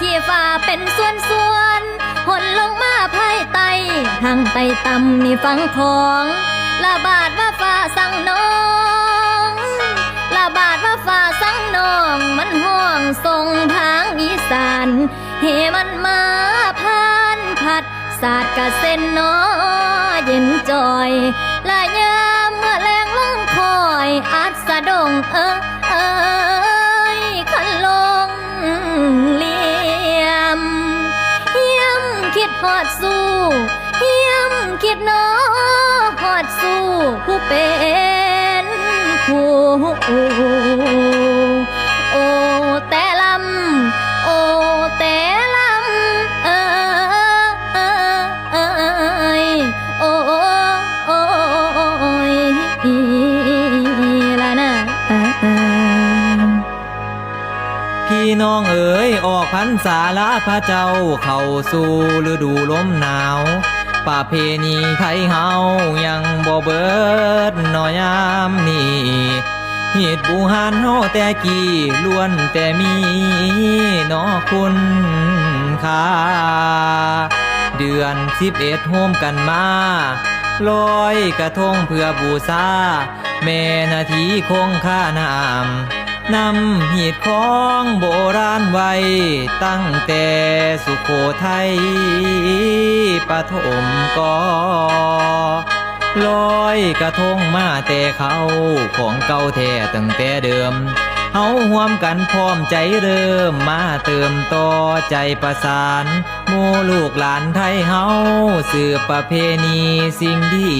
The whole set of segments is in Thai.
ขี้ฟ้าเป็นส่วนส่วนหนลงมาภายใต้ทางไตต่ำนี่ฟังของละบาดว่าฟ้าสั่งน้องละบาดว่าฟ้าสั่งน้อง มันห้องส่งทางอีสานเฮมันมาผ่านผัดสาดกะเส้นน้อเย็นจอยลายามเมื่อแรงลงคอยอาสะดงเออเอยขันลงลี หอดสู้เฮียมคิดน้อหอดสู้ผู้เป็นผู้ น้องเอ๋ยออกพรรษาละพระเจ้าเข้าสู่ฤดูลมหนาวป่าเพณีไทยเฮายังบ่เบิดหนอยามนี้เหตุบูหานเฮาแต่กี้ล้วนแต่มีเนอคุณค่าเดือนสิบเอ็ดโฮมกันมาลอยกระทงเพื่อบูชาแม่นาทีคงค่านาม นำหีดของโบราณไว้ ตั้งแต่สุโขทัยปฐมกอลอยกระทงมาแต่เขาของเก่าแท้ตั้งแต่เดิมเฮาห่วมกันพร้อมใจเริ่มมาเติมต่อใจประสานหมู่ลูกหลานไทยเฮาสืบประเพณีสิ่งดี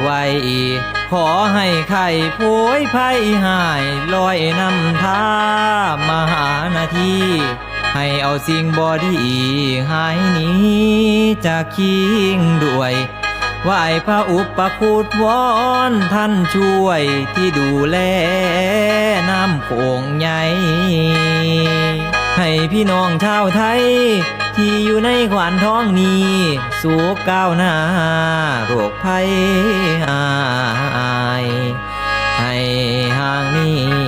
ไว้ ขอให้ไข่โพยภัยหายลอยนำท่ามหานาทีให้เอาสิ่งบอดีหายหนี้จากคิงด้วยไหวพระอุปคุตวอนท่านช่วยที่ดูแลน้ำโขงใหญ่ให้พี่น้องชาวไทย ที่อยู่ในขวานท้องนี้สูบก้าวหน้าโรคภัยหาย ให้ห่างนี้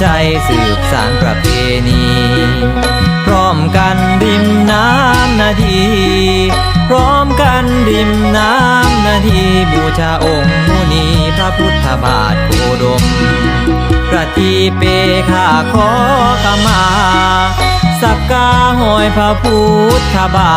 ใจสืบสารประเพณีพร้อมกันริมน้ำนาทีพร้อมกันริมน้ำนาทีบูชาองค์มุนีพระพุทธบาทโคดมประทีเปข้าขอขมาสักกาหอยพระพุทธบา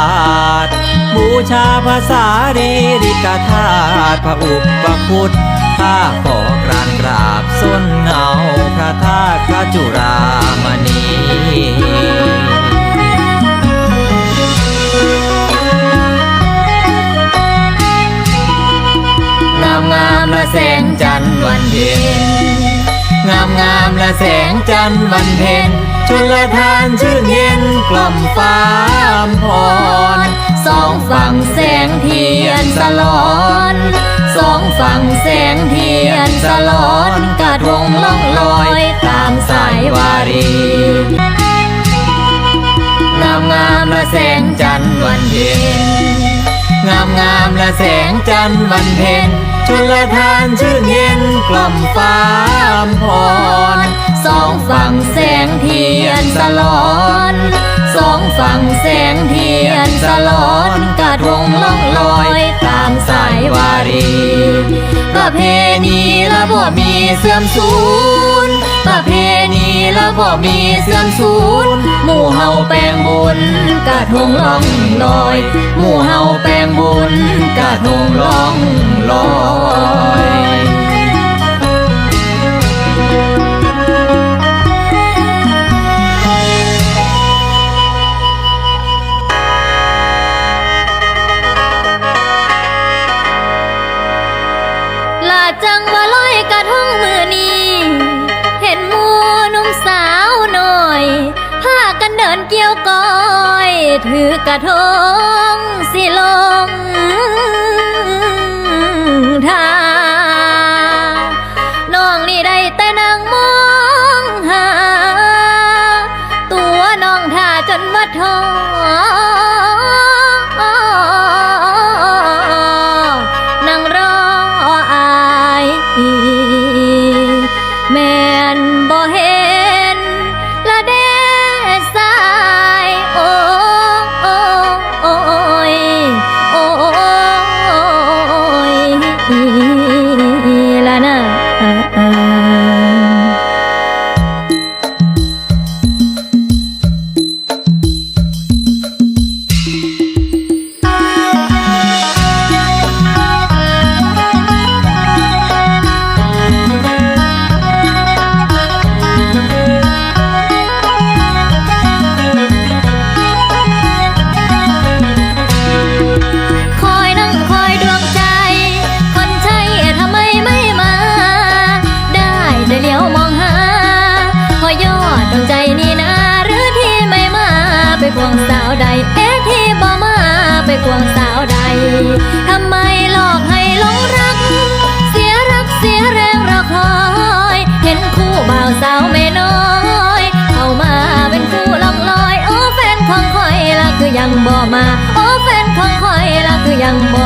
ท บูชาภาษารีริกธาตุพระอุปคุตข้าขอกรา กราบส้นเงาพระธาตุพระจุรามณีงามงามละแสงจันทร์วันเพ็ญงามงามและแสงจันทร์วันเพ็ญชนละทานชื่นเย็นกล่อมฟ้าอำพรสองฝั่งแสงเทียนสลอน สองฝั่งแสงเทียนสลอนกระทงล่องลอยตามสายวารีงามงามและแสงจันทร์วันเพ็ญงามงามและแสงจันทร์วันเพ็ญชนละทานชื่นเย็นกล่อมฟ้าอำพรสองฝั่งแสงเทียนสลอนสองฝั่งแสงเทียนสลอนกระทงล่องลอย วารีประเพณีละบ่มีเสื่อมสูญประเพณีละบ่มีเสื่อมสูญหมู่เฮาแปลงบุญกะทงล่องลอย หมู่เฮาแปลงบุญกะทงล่องลอยล ถือกระทงสิลง ควงสาวใด ทำไมหลอกให้หลงรัก เสียรักเสียแรงรอคอย เห็นคู่บ่าวสาวไม่น้อย เข้ามาเป็นคู่ลองลอย โอ้แฟนของคอยละคือยังบ่มา โอ้แฟนของคอยละคือยังบ่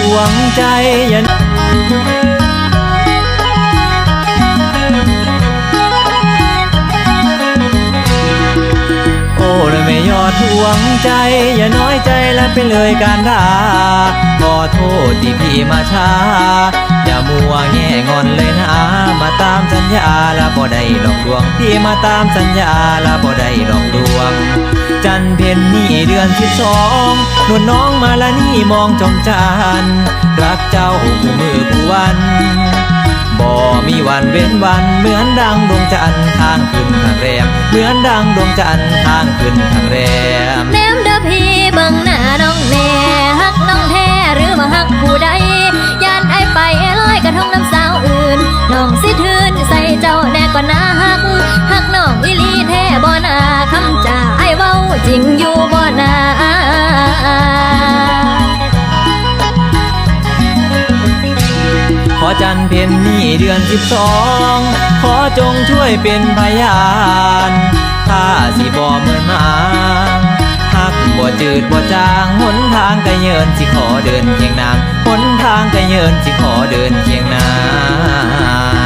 แม่ยอดทวงใจอย่าโอ้ละไม่ยอดทวงใจ อย่าน้อยใจและไปเลยการด่าขอโทษที่พี่มาช้า มัวแง่งอนเลยนะมาตามสัญญาละบ่ได้หลอกลวง พี่มาตามสัญญาละบ่ได้หลอกลวง จันเพ็ญนี่เดือนสิบสองนวลน้องมาละนี่มองจอมจันรักเจ้าผู้มือผู้วันบ่มีวันเว้นวัน เหมือนดังดวงจันทร์ทางขึ้นทางแรม เหมือนดังดวงจันทร์ทางขึ้นทางแรมแนมเด้อพี่เบิ่งหน้าน้องแน่ฮักน้องแท้หรือมาฮักผู้ใด ลองน้ำสาวอื่น น้องสิทืนใส่เจ้าแน่ก็น่าฮักฮักน้องอีลีแท้บ่นาคำจ่าไอเว้าจริงอยู่บ่นาขอจันเพ็ญนี่เดือนสิบสอง ขอจงช่วยเป็นพยาน ถ้าสิบ่เหมือนหมา จืดบ่จางหนทางก็เยินสิขอเดินเคียงนางหนทางก็เยินสิขอเดินเคียงนาง